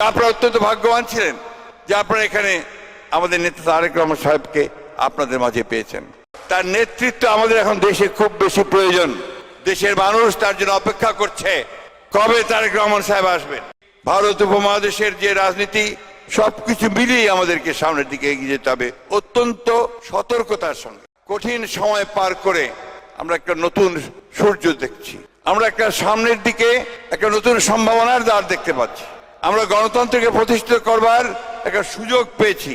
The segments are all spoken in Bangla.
আপনারা অত্যন্ত ভাগ্যবান ছিলেন যে আপনারা এখানে আমাদের নেতা তারেক রহমান সাহেবকে আপনাদের মাঝে পেয়েছেন। তার নেতৃত্ব আমাদের এখন দেশে খুব বেশি প্রয়োজন। দেশের মানুষ তার জন্য অপেক্ষা করছে। কবে তারেক রহমান সাহেব আসবেন? ভারত উপমহাদেশের যে রাজনীতি, সবকিছু মিলিয়ে আমাদেরকে সামনের দিকে এগিয়ে যেতে হবে অত্যন্ত সতর্কতার সঙ্গে। কঠিন সময় পার করে আমরা একটা নতুন সূর্য দেখছি। আমরা একটা সামনের দিকে একটা নতুন সম্ভাবনার দ্বার দেখতে পাচ্ছি। আমরা গণতন্ত্রকে প্রতিষ্ঠিত করবার একটা সুযোগ পেয়েছি।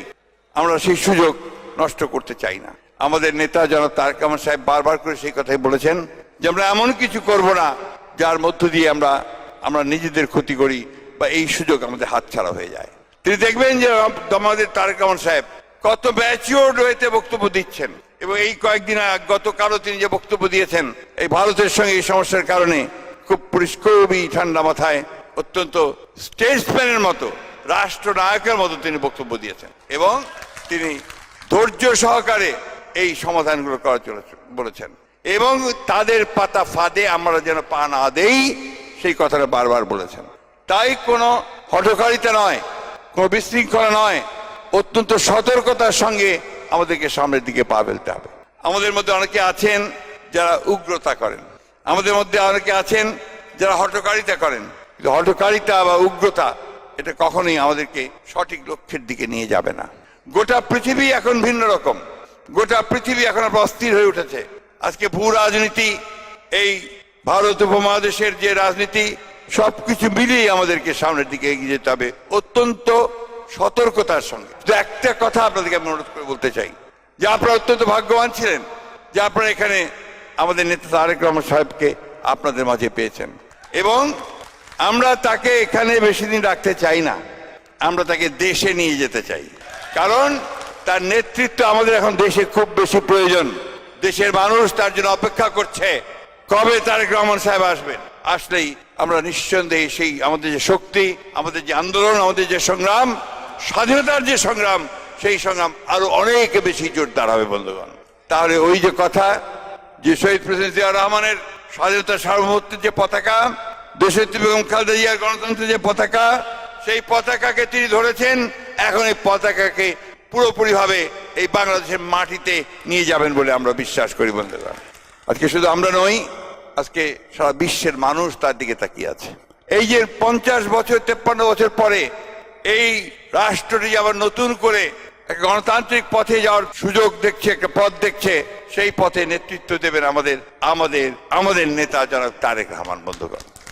আমরা সেই সুযোগ নষ্ট করতে চাই না। আমাদের নেতা যেন তারেক রহমান সাহেব বারবার করে সেই কথাই বলেছেন যে আমরা এমন কিছু করব না, যার মধ্য দিয়ে আমরা আমরা নিজেদের ক্ষতি করি বা এই সুযোগ আমাদের হাতছাড়া হয়ে যায়। তিনি দেখবেন যে আমাদের তারেক রহমান সাহেব কত ম্যাচিওর হয়েতে বক্তব্য দিচ্ছেন এবং এই কয়েকদিন গতকালও তিনি যে বক্তব্য দিয়েছেন, এই ভারতের সঙ্গে এই সমস্যার কারণে খুব পরিষ্কারই ঠান্ডা মাথায় অত্যন্ত স্টেটসম্যানের মতো, রাষ্ট্রনায়কের মতো তিনি বক্তব্য দিয়েছেন। এবং তিনি ধৈর্য সহকারে এই সমাধানগুলো করা চলেছে, বলেছেন। এবং তাদের পাতা ফাঁদে আমরা যেন পা না দেই, সেই কথাটা বারবার বলেছেন। তাই কোনো হঠকারিতা নয়, কোনো বিশৃঙ্খলা নয়, অত্যন্ত সতর্কতার সঙ্গে আমাদেরকে সামনের দিকে পা ফেলতে হবে। আমাদের মধ্যে অনেকে আছেন যারা উগ্রতা করেন। আমাদের মধ্যে অনেকে আছেন যারা হঠকারিতা করেন। কিন্তু হঠকারিতা বা উগ্রতা, এটা কখনোই আমাদেরকে সঠিক লক্ষ্যের দিকে নিয়ে যাবে না। গোটা পৃথিবী এখন ভিন্ন রকম। গোটা পৃথিবী এখন আবার অস্থির হয়ে উঠেছে। আজকে ভূ রাজনীতি, এই ভারত উপমহাদেশের যে রাজনীতি, সবকিছু মিলিয়ে আমাদেরকে সামনের দিকে এগিয়ে যেতে হবে অত্যন্ত সতর্কতার সঙ্গে। একটা কথা আপনাদেরকে আমি অনুরোধ করে বলতে চাই। যে আপনারা অত্যন্ত ভাগ্যবান ছিলেন, যে আপনারা এখানে আমাদের নেতা তারেক রহমান সাহেবকে আপনাদের মাঝে পেয়েছেন। এবং আমরা তাকে এখানে বেশি দিন রাখতে চাই না। আমরা তাকে দেশে নিয়ে যেতে চাই। কারণ তার নেতৃত্ব আমাদের এখন দেশে খুব বেশি প্রয়োজন। দেশের মানুষ তার জন্য অপেক্ষা করছে। কবে তারেক রহমান সাহেব আসবেন? আসলেই আমরা নিঃসন্দেহে সেই আমাদের যে শক্তি, আমাদের যে আন্দোলন, আমাদের যে সংগ্রাম, স্বাধীনতার যে সংগ্রাম, সেই সংগ্রাম আরও অনেক বেশি জোরদার হবে বন্ধুগণ। তাহলে ওই যে কথা যে শহীদ প্রেসিডেন্ট জিয়া রহমানের স্বাধীনতা সার্বভৌমত্বের যে পতাকা দেশের বেগম খালেদা জিয়ার গণতন্ত্রের যে পতাকা, সেই পতাকাকে তিনি ধরেছেন। এখন এই পতাকাকে পুরোপুরি ভাবে এই বাংলাদেশের মাটিতে নিয়ে যাবেন বলে আমরা বিশ্বাস করি বন্ধুগণ আজকে শুধু আমরা নই, আজকে সারা বিশ্বের মানুষ তার দিকে তাকিয়ে আছে। এই যে পঞ্চাশ বছর, তেপ্পান্ন বছর পরে এই রাষ্ট্রটি আবার নতুন করে গণতান্ত্রিক পথে যাওয়ার সুযোগ দেখছে, একটা পথ দেখছে, সেই পথে নেতৃত্ব দেবেন আমাদের আমাদের আমাদের নেতা যারা তারেক রহমান, বন্ধুগণ।